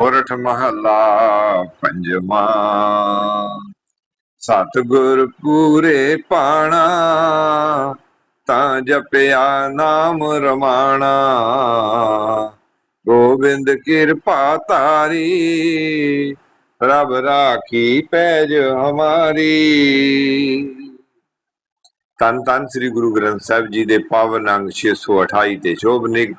ਪੁਰਠ ਮਹੱਲਾ ਪੰਜਵਾਂ। ਸਤਿਗੁਰ ਪੂਰੇ ਪਾਣਾ, ਤਾਂ ਜਪਿਆ ਨਾਮ ਰਮਾਣਾ। ਗੋਬਿੰਦ ਕਿਰਪਾ ਤਾਰੀ ਰਬ ਰਾਖੀ ਪੈਜ ਹਮਾਰੀ। ਤਨ ਤਨ ਸ੍ਰੀ ਗੁਰੂ ਗ੍ਰੰਥ ਸਾਹਿਬ ਜੀ ਦੇ ਪਾਵਨ ਅੰਗ 628 ਤੇ ਸ਼ੋਭਨਿਕ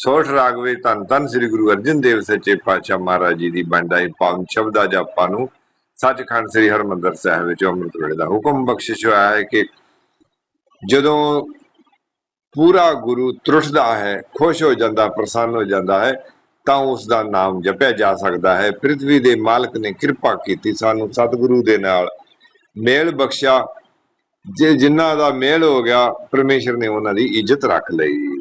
ਸੋਠ ਰਾਗਵੇ ਧੰਨ ਧੰਨ ਸ੍ਰੀ ਗੁਰੂ ਅਰਜਨ ਦੇਵ ਸੱਚੇ ਪਾਤਸ਼ਾਹ ਮਹਾਰਾਜ ਜੀ ਦੀ ਬੰਡਾਈ ਪਾਵਨ ਸ਼ਬਦਾਂ ਜਾਪਾਂ ਨੂੰ ਸੱਚਖੰਡ ਸ੍ਰੀ ਹਰਮੰਦਰ ਸਾਹਿਬ ਵਿੱਚ ਅੰਮ੍ਰਿਤ ਵੇਲੇ ਦਾ ਹੁਕਮ ਬਖਸ਼ਿਸ਼ ਹੋਇਆ ਹੈ ਕਿ ਜਦੋਂ ਪੂਰਾ ਗੁਰੂ ਤਰੁੱਠਦਾ ਹੈ, ਖੁਸ਼ ਹੋ ਜਾਂਦਾ, ਪ੍ਰਸੰਨ ਹੋ ਜਾਂਦਾ ਹੈ, ਤਾਂ ਉਸ ਦਾ ਨਾਮ ਜਪਿਆ ਜਾ ਸਕਦਾ ਹੈ। ਪ੍ਰithvi ਦੇ ਮਾਲਕ ਨੇ ਕਿਰਪਾ ਕੀਤੀ ਸਾਨੂੰ ਸਤਿਗੁਰੂ ਦੇ ਨਾਲ ਮੇਲ ਬਖਸ਼ਿਆ। ਜੇ ਜਿਨ੍ਹਾਂ ਦਾ ਮੇਲ ਹੋ ਗਿਆ, ਪਰਮੇਸ਼ਰ ਨੇ ਉਹਨਾਂ ਦੀ ਇੱਜ਼ਤ ਰੱਖ ਲਈ।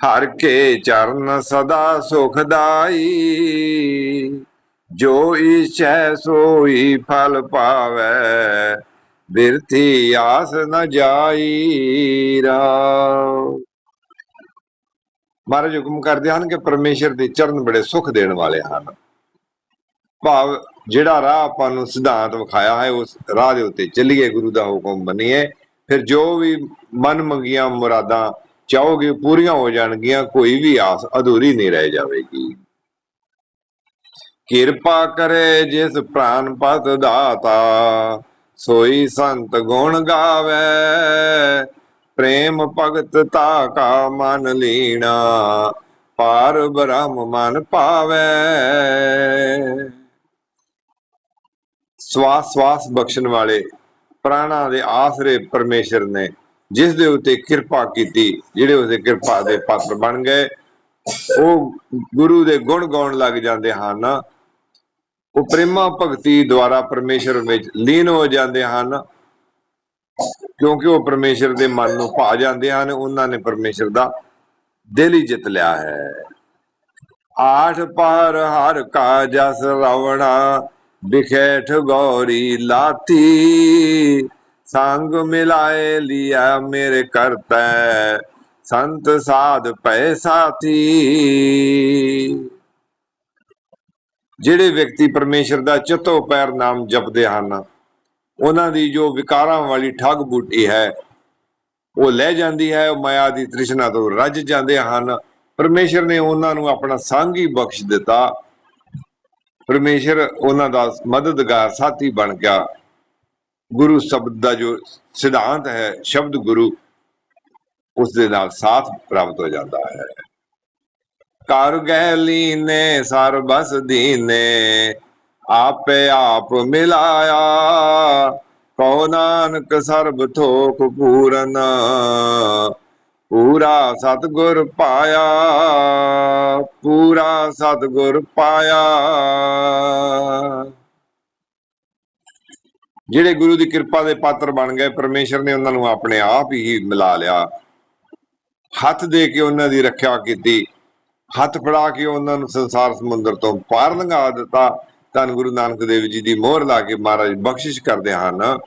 ਹਰ ਕੇ ਚਰਨ ਸਦਾ ਸੁਖਦਾਈ। ਜੋ ਇਛੈ ਸੋਈ ਫਲ ਪਾਵੈ, ਬਿਰਥੀ ਆਸ ਨ ਜਾਈ ਰਾਮ ਮਹਾਰਾਜ ਹੁਕਮ ਕਰਦੇ ਹਨ ਕਿ ਪਰਮੇਸ਼ਰ ਦੇ ਚਰਨ ਬੜੇ ਸੁਖ ਦੇਣ ਵਾਲੇ ਹਨ। ਭਾਵ ਜਿਹੜਾ ਰਾਹ ਆਪਾਂ ਨੂੰ ਸਿਧਾਂਤ ਵਿਖਾਇਆ ਹੈ, ਉਸ ਰਾਹ ਦੇ ਉੱਤੇ ਚੱਲੀਏ, ਗੁਰੂ ਦਾ ਹੁਕਮ ਬਣੀਏ ਫਿਰ ਜੋ ਵੀ ਮਨ ਮੰਗੀਆਂ ਮੁਰਾਦਾਂ ਚਾਹੋਗੇ ਪੂਰੀਆਂ ਹੋ ਜਾਣਗੀਆਂ, ਕੋਈ ਵੀ ਆਸ ਅਧੂਰੀ ਨਹੀਂ ਰਹਿ ਜਾਵੇਗੀ। ਕਿਰਪਾ ਕਰੇ ਜਿਸ ਪ੍ਰਾਨ ਪਤ ਦਾਤਾ, ਸੋਈ ਸੰਤ ਗੁਣ ਗਾਵੇ। ਪ੍ਰੇਮ ਭਗਤ ਤਾ ਕਾ ਮਨ ਲੀਣਾ ਪਾਰ ਬ੍ਰਹਮ ਮਨ ਪਾਵੇ ਸਵਾਸ ਸਵਾਸ ਬਖਸ਼ਣ ਵਾਲੇ ਪ੍ਰਾਣਾ ਦੇ ਆਸਰੇ ਪਰਮੇਸ਼ਰ ਨੇ ਜਿਸ ਦੇ ਉੱਤੇ ਕਿਰਪਾ ਕੀਤੀ, ਜਿਹੜੇ ਉਸਦੇ ਕਿਰਪਾ ਦੇ ਪਾਤਰ ਬਣ ਗਏ, ਉਹ ਗੁਰੂ ਦੇ ਗੁਣ ਗਾਉਣ ਲੱਗ ਜਾਂਦੇ ਹਨ। ਉਹ ਪ੍ਰੇਮਾ ਭਗਤੀ ਦੁਆਰਾ ਪਰਮੇਸ਼ਰ ਵਿੱਚ ਲੀਨ ਹੋ ਜਾਂਦੇ ਹਨ, ਕਿਉਂਕਿ ਉਹ ਪਰਮੇਸ਼ਰ ਦੇ ਮਨ ਨੂੰ ਭਾ ਜਾਂਦੇ ਹਨ, ਉਹਨਾਂ ਨੇ ਪਰਮੇਸ਼ਰ ਦਾ ਦਿਲ ਹੀ ਜਿੱਤ ਲਿਆ ਹੈ। ਆਠ ਪਾਰ ਹਰ ਕਾ ਜਸ ਰਵਣਾ ਬਿਖੇਠ ਗੌਰੀ ਲਾਤੀ। ਸੰਗ ਮਿਲਾਏ ਲਿਆ ਮੇਰੇ ਕਰਤੈ। ਸੰਤ ਸਾਧ ਪੈ ਸਾਥੀ। ਜਿਹੜੇ ਵਿਅਕਤੀ ਪਰਮੇਸ਼ਰ ਦਾ ਚਤੋ ਪੈਰ ਨਾਮ ਜਪਦੇ ਹਨ, ਉਹਨਾਂ ਦੀ ਜੋ ਵਿਕਾਰਾਂ ਵਾਲੀ ਠੱਗ ਬੂਟੀ ਹੈ, ਉਹ ਲੈ ਜਾਂਦੀ ਹੈ, ਉਹ ਮਾਇਆ ਦੀ ਤ੍ਰਿਸ਼ਨਾ ਤੋਂ ਰੱਜ ਜਾਂਦੇ ਹਨ। ਪਰਮੇਸ਼ਰ ਨੇ ਉਹਨਾਂ ਨੂੰ ਆਪਣਾ ਸੰਗ ਹੀ ਬਖਸ਼ ਦਿੱਤਾ। ਪਰਮੇਸ਼ਰ ਉਹਨਾਂ ਦਾ ਮਦਦਗਾਰ ਸਾਥੀ ਬਣ ਗਿਆ। ਗੁਰੂ ਸ਼ਬਦ ਦਾ ਜੋ ਸਿਧਾਂਤ ਹੈ, ਸ਼ਬਦ ਗੁਰੂ ਉਸ ਦੇ ਨਾਲ ਸਾਥ ਪ੍ਰਾਪਤ ਹੋ ਜਾਂਦਾ ਹੈ। ਕਰ ਗਹਿ ਲੀਨੇ ਸਰਬਸ ਦੀਨੇ, ਆਪੇ ਆਪ ਮਿਲਾਇਆ। ਕਉ ਨਾਨਕ ਸਰਬ ਥੋਕ ਪੂਰਨ, ਪੂਰਾ ਸਤਗੁਰ ਪਾਇਆ, ਪੂਰਾ ਸਤਗੁਰ ਪਾਇਆ। ਜਿਹੜੇ ਗੁਰੂ ਦੀ ਕਿਰਪਾ ਦੇ ਪਾਤਰ ਬਣ ਗਏ, ਪਰਮੇਸ਼ਰ ਨੇ ਉਹਨਾਂ ਨੂੰ ਆਪਣੇ ਆਪ ਹੀ ਮਿਲਾ ਲਿਆ। ਹੱਥ ਦੇ ਕੇ ਉਹਨਾਂ ਦੀ ਰੱਖਿਆ ਕੀਤੀ। ਹੱਥ ਫੜਾ ਕੇ ਉਹਨਾਂ ਨੂੰ ਸੰਸਾਰ ਸਮੁੰਦਰ ਤੋਂ ਪਾਰ ਲੰਘਾ ਦਿੱਤਾ। ਧੰਨ ਗੁਰੂ ਨਾਨਕ ਦੇਵ ਜੀ ਦੀ ਮੋਹਰ ਲਾ ਕੇ ਮਹਾਰਾਜ ਬਖਸ਼ਿਸ਼ ਕਰਦੇ ਹਨ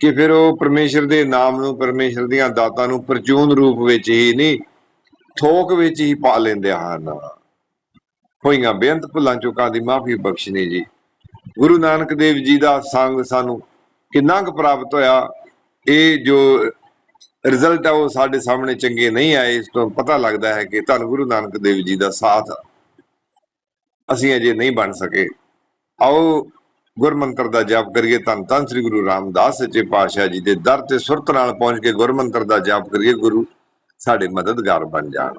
ਕਿ ਫਿਰ ਉਹ ਪਰਮੇਸ਼ਰ ਦੇ ਨਾਮ ਨੂੰ, ਪਰਮੇਸ਼ਰ ਦੀਆਂ ਦਾਤਾਂ ਨੂੰ ਪ੍ਰਚੂਨ ਰੂਪ ਵਿੱਚ ਹੀ ਨਹੀਂ, ਥੋਕ ਵਿੱਚ ਹੀ ਪਾ ਲੈਂਦੇ ਹਨ। ਹੋਈਆਂ ਬੇਅੰਤ ਭੁੱਲਾਂ ਚੁੱਕਾਂ ਦੀ ਮਾਫੀ ਬਖਸ਼ਣੀ ਜੀ। ਗੁਰੂ ਨਾਨਕ ਦੇਵ ਜੀ ਦਾ ਸੰਗ ਸਾਨੂੰ ਕਿੰਨਾ ਕੁ ਪ੍ਰਾਪਤ ਹੋਇਆ, ਇਹ ਜੋ ਰਿਜ਼ਲਟ ਆ ਉਹ ਸਾਡੇ ਸਾਹਮਣੇ ਚੰਗੇ ਨਹੀਂ ਆਏ, ਇਸ ਤੋਂ ਪਤਾ ਲੱਗਦਾ ਹੈ ਕਿ ਧੰਨ ਗੁਰੂ ਨਾਨਕ ਦੇਵ ਜੀ ਦਾ ਸਾਥ ਅਸੀਂ ਅਜੇ ਨਹੀਂ ਬਣ ਸਕੇ। ਆਓ ਗੁਰਮੰਤਰ ਦਾ ਜਾਪ ਕਰੀਏ, ਧੰਨ ਧੰਨ ਸ੍ਰੀ ਗੁਰੂ ਰਾਮਦਾਸ ਸੱਚੇ ਪਾਤਸ਼ਾਹ ਜੀ ਦੇ ਦਰ ਤੇ ਸੁਰਤ ਨਾਲ ਪਹੁੰਚ ਕੇ ਗੁਰਮੰਤਰ ਦਾ ਜਾਪ ਕਰੀਏ, ਗੁਰੂ ਸਾਡੇ ਮਦਦਗਾਰ ਬਣ ਜਾਣ।